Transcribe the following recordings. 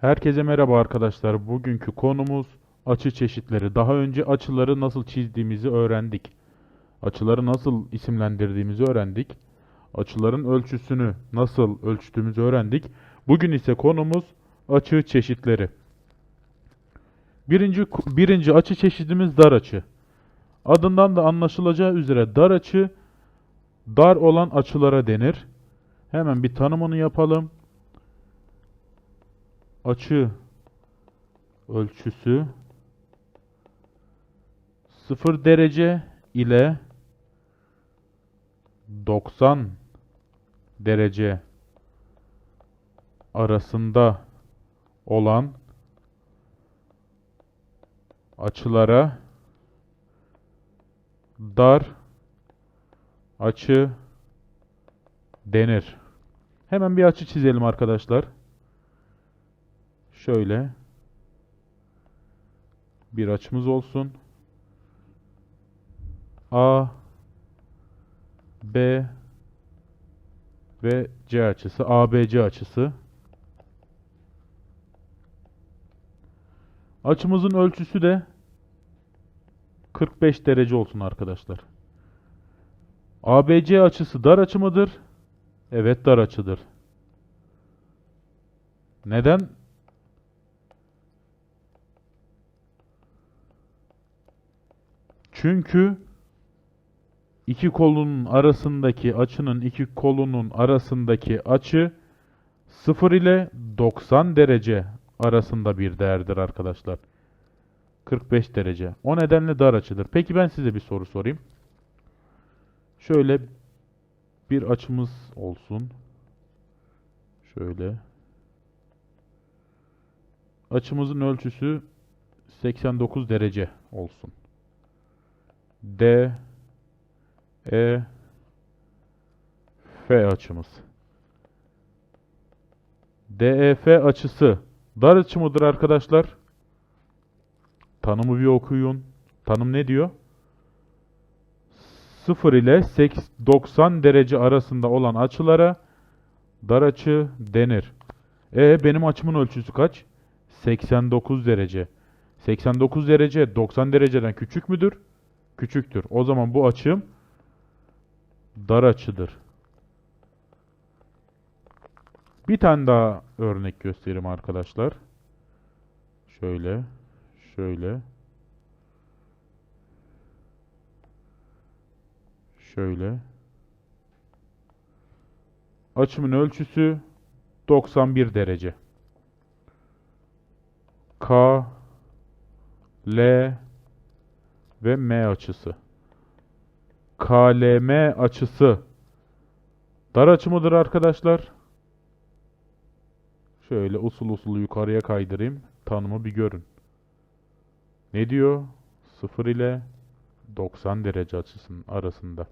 Herkese merhaba arkadaşlar. Bugünkü konumuz açı çeşitleri. Daha önce açıları nasıl çizdiğimizi öğrendik. Açıları nasıl isimlendirdiğimizi öğrendik. Açıların ölçüsünü nasıl ölçtüğümüzü öğrendik. Bugün ise konumuz açı çeşitleri. Birinci, birinci açı çeşidimiz dar açı. Adından da anlaşılacağı üzere dar açı dar olan açılara denir. Hemen bir tanımını yapalım. Açı ölçüsü 0 derece ile 90 derece arasında olan açılara dar açı denir. Hemen bir açı çizelim arkadaşlar. Şöyle bir açımız olsun. A B ve C açısı, ABC açısı. Açımızın ölçüsü de 45 derece olsun arkadaşlar. ABC açısı dar açı mıdır? Evet dar açıdır. Neden? Çünkü iki kolunun arasındaki açının iki kolunun arasındaki açı 0 ile 90 derece arasında bir değerdir arkadaşlar. 45 derece. O nedenle dar açıdır. Peki ben size bir soru sorayım. Şöyle bir açımız olsun. Şöyle. Açımızın ölçüsü 89 derece olsun. D E F açımız. DEF açısı dar açı mıdır arkadaşlar? Tanımı bir okuyun. Tanım ne diyor? 0 ile 90 derece arasında olan açılara dar açı denir. E benim açımın ölçüsü kaç? 89 derece. 89 derece 90 dereceden küçük müdür? Küçüktür. O zaman bu açım dar açıdır. Bir tane daha örnek göstereyim arkadaşlar. Şöyle, şöyle. Şöyle. Açımın ölçüsü 91 derece. K L ve M açısı. KLM açısı dar açı mıdır arkadaşlar? Şöyle usul usul yukarıya kaydırayım. Tanımı bir görün. Ne diyor? 0 ile 90 derece açısının arasında.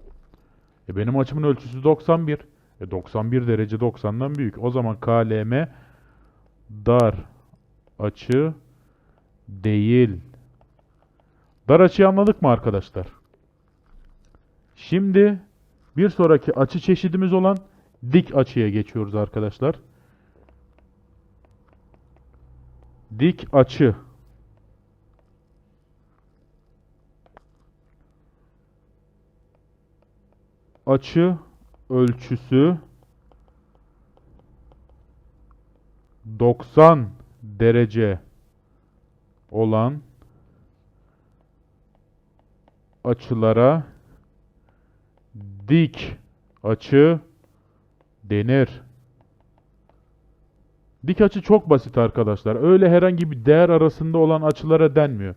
E benim açımın ölçüsü 91. E 91 derece 90'dan büyük. O zaman KLM dar açı değil. Dar açıyı anladık mı arkadaşlar? Şimdi bir sonraki açı çeşidimiz olan dik açıya geçiyoruz arkadaşlar. Dik açı. Açı ölçüsü 90 derece olan açılara dik açı denir. Dik açı çok basit arkadaşlar. Öyle herhangi bir değer arasında olan açılara denmiyor.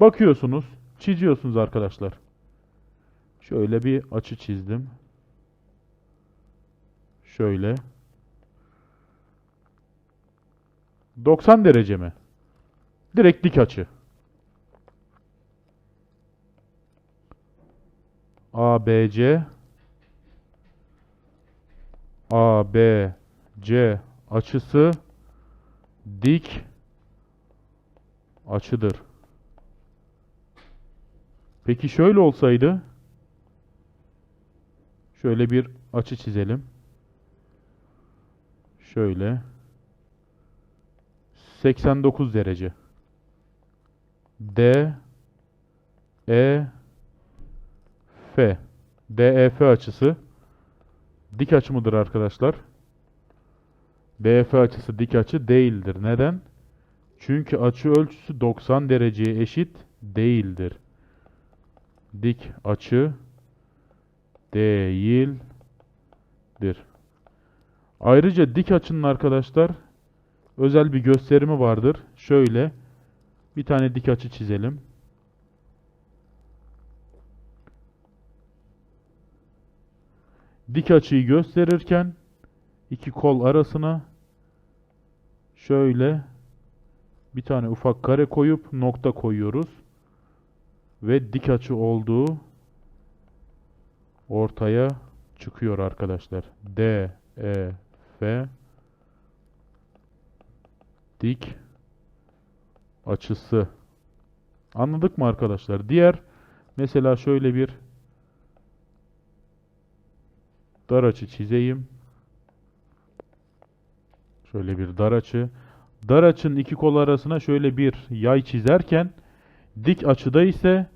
Bakıyorsunuz, çiziyorsunuz arkadaşlar. Şöyle bir açı çizdim. Şöyle. 90 derece mi? Direkt dik açı. ABC ABC açısı dik açıdır. Peki şöyle olsaydı şöyle bir açı çizelim. Şöyle 189 derece. D E DEF açısı dik açı mıdır arkadaşlar? BF açısı dik açı değildir. Neden? Çünkü açı ölçüsü 90 dereceye eşit değildir. Dik açı değildir. Ayrıca dik açının arkadaşlar özel bir gösterimi vardır. Şöyle bir tane dik açı çizelim. Dik açıyı gösterirken iki kol arasına şöyle bir tane ufak kare koyup nokta koyuyoruz. Ve dik açı olduğu ortaya çıkıyor arkadaşlar. D, E, F dik açısı. Anladık mı arkadaşlar? Diğer mesela şöyle bir dar açı çizeyim. Şöyle bir dar açı. Dar açının iki kol arasına şöyle bir yay çizerken dik açıda ise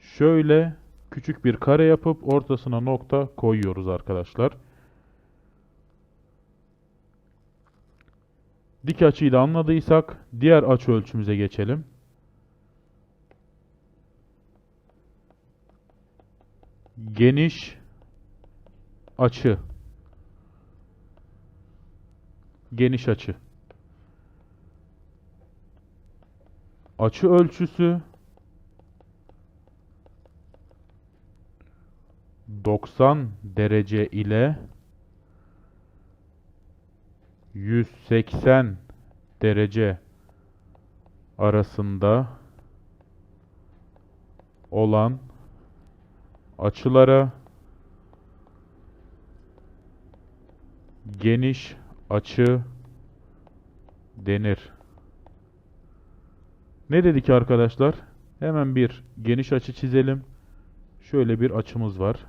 şöyle küçük bir kare yapıp ortasına nokta koyuyoruz arkadaşlar. Dik açıyı da anladıysak diğer açı ölçümüze geçelim. Geniş açı. Geniş açı. Açı ölçüsü 90 derece ile 180 derece arasında olan açılara geniş açı denir. Ne dedik arkadaşlar? Hemen bir geniş açı çizelim. Şöyle bir açımız var.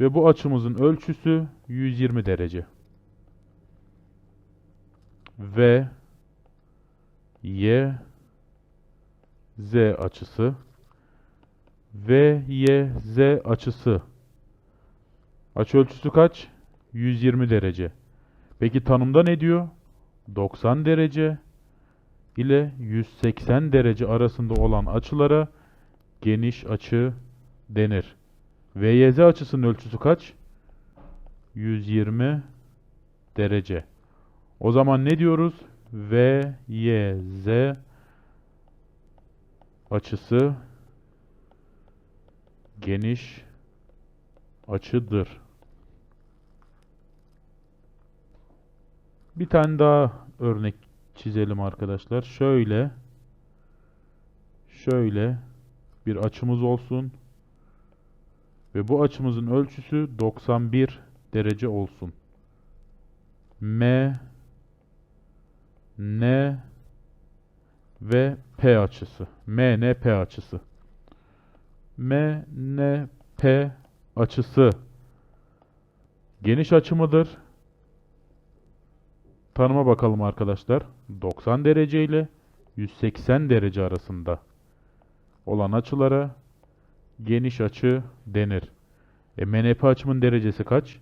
Ve bu açımızın ölçüsü 120 derece. Ve Y Z açısı V Y Z açısı Açı ölçüsü kaç? 120 derece. Peki tanımda ne diyor? 90 derece ile 180 derece arasında olan açılara geniş açı denir. VYZ açısının ölçüsü kaç? 120 derece. O zaman ne diyoruz? VYZ açısı geniş açıdır. Bir tane daha örnek çizelim arkadaşlar. Şöyle şöyle bir açımız olsun. Ve bu açımızın ölçüsü 91 derece olsun. M N ve P açısı. M N P açısı. M N P açısı geniş açı mıdır? Tanıma bakalım arkadaşlar. 90 derece ile 180 derece arasında olan açılara geniş açı denir. E, MNP açımın derecesi kaç?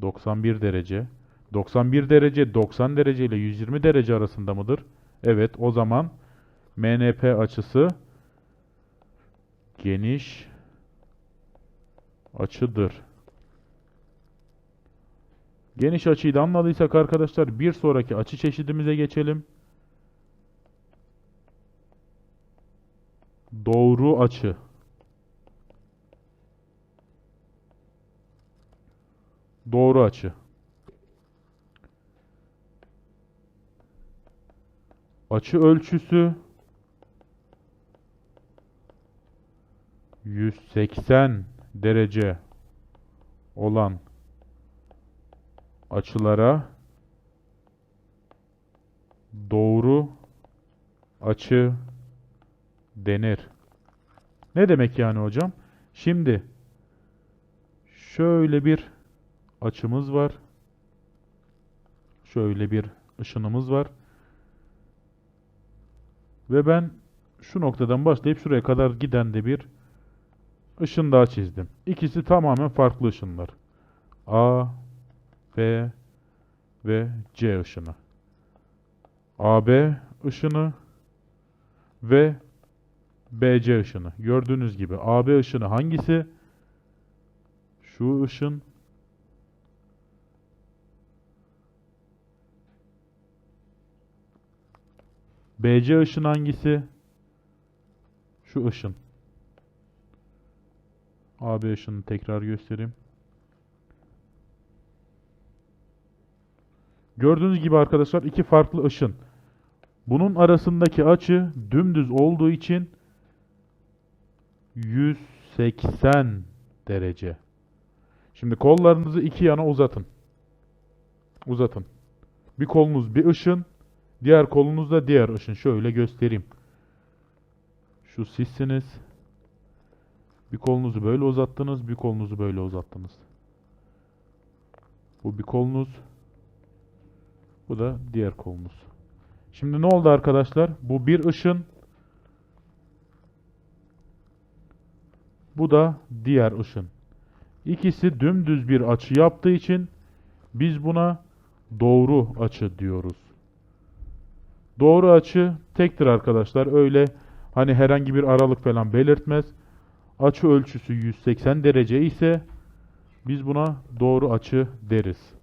91 derece. 91 derece 90 derece ile 120 derece arasında mıdır? Evet o zaman MNP açısı geniş açıdır. Geniş açıyı da anladıysak arkadaşlar bir sonraki açı çeşidimize geçelim. Doğru açı. Doğru açı. Açı ölçüsü 180 derece olan açılara doğru açı denir. Ne demek yani hocam? Şimdi şöyle bir açımız var. Şöyle bir ışınımız var. Ve ben şu noktadan başlayıp şuraya kadar giden de bir ışın daha çizdim. İkisi tamamen farklı ışınlar. A, B ve C ışını. AB ışını ve BC ışını. Gördüğünüz gibi AB ışını hangisi? Şu ışın. BC ışın hangisi? Şu ışın. AB ışını tekrar göstereyim. Gördüğünüz gibi arkadaşlar iki farklı ışın. Bunun arasındaki açı dümdüz olduğu için 180 derece. Şimdi kollarınızı iki yana uzatın. Uzatın. Bir kolunuz bir ışın, diğer kolunuz da diğer ışın. Şöyle göstereyim. Şu sizsiniz. Bir kolunuzu böyle uzattınız, bir kolunuzu böyle uzattınız. Bu bir kolunuz. Bu da diğer kolunuz. Şimdi ne oldu arkadaşlar? Bu bir ışın. Bu da diğer ışın. İkisi dümdüz bir açı yaptığı için biz buna doğru açı diyoruz. Doğru açı tektir arkadaşlar. Öyle hani herhangi bir aralık falan belirtmez. Açı ölçüsü 180 derece ise biz buna doğru açı deriz.